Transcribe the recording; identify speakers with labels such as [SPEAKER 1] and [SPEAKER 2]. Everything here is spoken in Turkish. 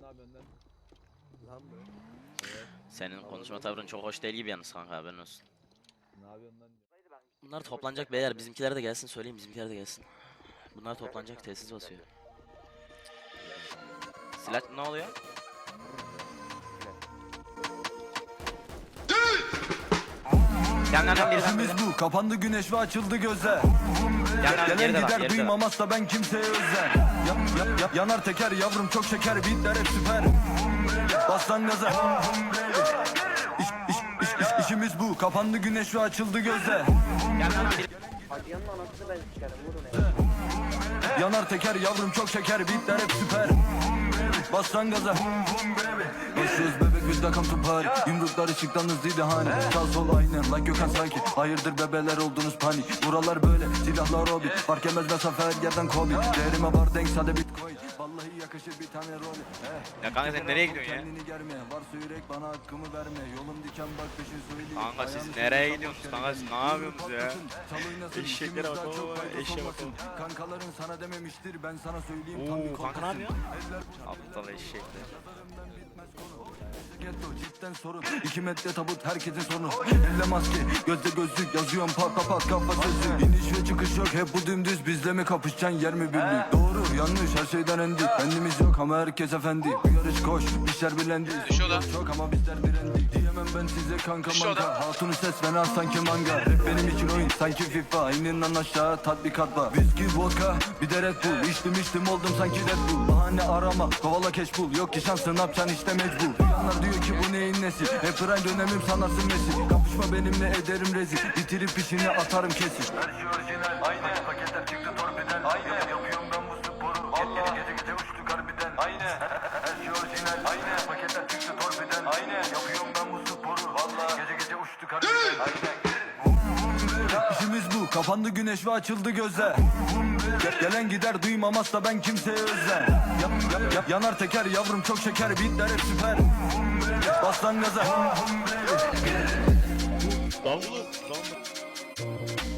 [SPEAKER 1] Sen ne yapıyorsun lan?
[SPEAKER 2] Lan mı?
[SPEAKER 3] Senin konuşma tavrın çok hoş değil gibi yalnız kanka haberin olsun.
[SPEAKER 1] Ne yapıyorsun lan?
[SPEAKER 3] Bunlar toplanacak beyler bizimkiler de gelsin söyleyeyim bizimkiler de gelsin. Bunlar toplanacak tesis basıyor. Silah ne oluyor? Yanlardan biri
[SPEAKER 4] İşimiz bu kapandı güneş ve açıldı gözler
[SPEAKER 3] Yanlardan
[SPEAKER 4] Gelen gider duymamazsa ben kimseye yap, Yanar teker yavrum çok şeker beatler hep süper. Bas lan gaza. İş, iş, iş, iş, işimiz bu. Kapandı güneş ve açıldı gözler. Yanar teker yavrum çok şeker beatler hep süper. Bas lan gaza Koşuyoruz biz de come to party. Yumruklar ışıktan hızlıydı hani Sağ sol aynı like Gökhan sanki Hayırdır bebeler oldunuz panik Buralar böyle silahlar hobi. Fark etmez mesafe her yerden kobi. Değerime var denk sade bitcoin. Vallahi yakışır bir tane rol. Eh.
[SPEAKER 3] Ya kanka sen nereye gidiyorsun ya?
[SPEAKER 4] Kendini germe. Varsa yürek bana hakkımı verme. Yolum diken bak peşin söyleyeyim.
[SPEAKER 3] Kanka siz
[SPEAKER 4] Ayağını
[SPEAKER 3] nereye gidiyorsunuz? kanka? Siz ne yapıyorsunuz ya? Eşeklere bak, oo,
[SPEAKER 4] fayda
[SPEAKER 3] eşeğe bak.
[SPEAKER 4] Kankaların sana dememiştir ben sana söyleyeyim tam bir
[SPEAKER 3] Oo kanka ne yapıyor? Aptal eşekler.
[SPEAKER 4] Cidden sorun İki metre tabut herkesin sonu. Elle maske gözde gözlük yazıyorum pat pat pat kafa sözlük İniş ve çıkış yok hep bu dümdüz. Bizle mi kapışacaksın yer mi birlik Doğru yanlış her şeyden endik Kendimiz yok ama herkes efendi. Bu yarış koş işler bilendi. Çok ama bizler direndik Diyemem ben size kanka manka. Hatunu ses fena sanki manga. Rap benim için oyun sanki FIFA. İninden aşağı tatbikat var. Viski vodka bir de Red Bull. İçtim içtim oldum sanki Red Bull. Bahane arama kovala keş bul. Yok ki şansın yapacaksın işte mecbur. Duyanlar diyor ki bu neyin nesi? Hep prime dönemim sanarsın Messi Kapışma benimle ederim rezil. Bitirip işini atarım kesin. Şey orijinal. Aynen kapandı güneş ve açıldı gözler Ge- Gelen gider duymamazsa ben kimseye özlem yap, yap, yap, Yanar teker yavrum çok şeker. Beatler hep süper. Bas lan gaza.
[SPEAKER 5] Davulu. Davulu.